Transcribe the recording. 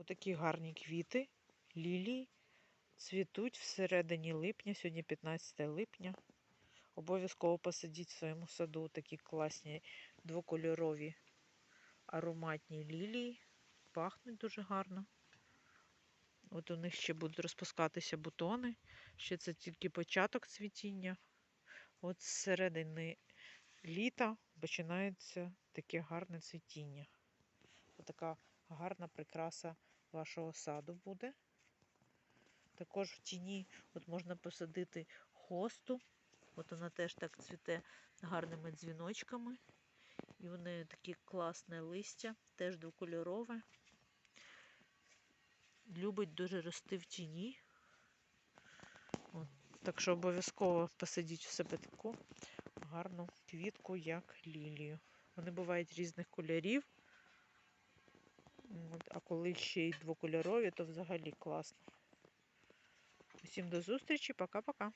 Отакі гарні квіти, лілії. Цвітуть всередині липня, сьогодні 15 липня. Обов'язково посадіть в своєму саду такі класні двокольорові ароматні лілії. Пахнуть дуже гарно. От у них ще будуть розпускатися бутони. Ще це тільки початок цвітіння. От з середини літа починається таке гарне цвітіння. Така гарна прикраса вашого саду буде. Також в тіні от можна посадити хосту. От вона теж так цвіте гарними дзвіночками. І вони такі класне листя, теж двокольорове. Любить дуже рости в тіні. От. Так що обов'язково посадіть в себе таку гарну квітку, як лілію. Вони бувають різних кольорів. Коли ще й двокольорові, то взагалі класно. Усім до зустрічі, пока-пока.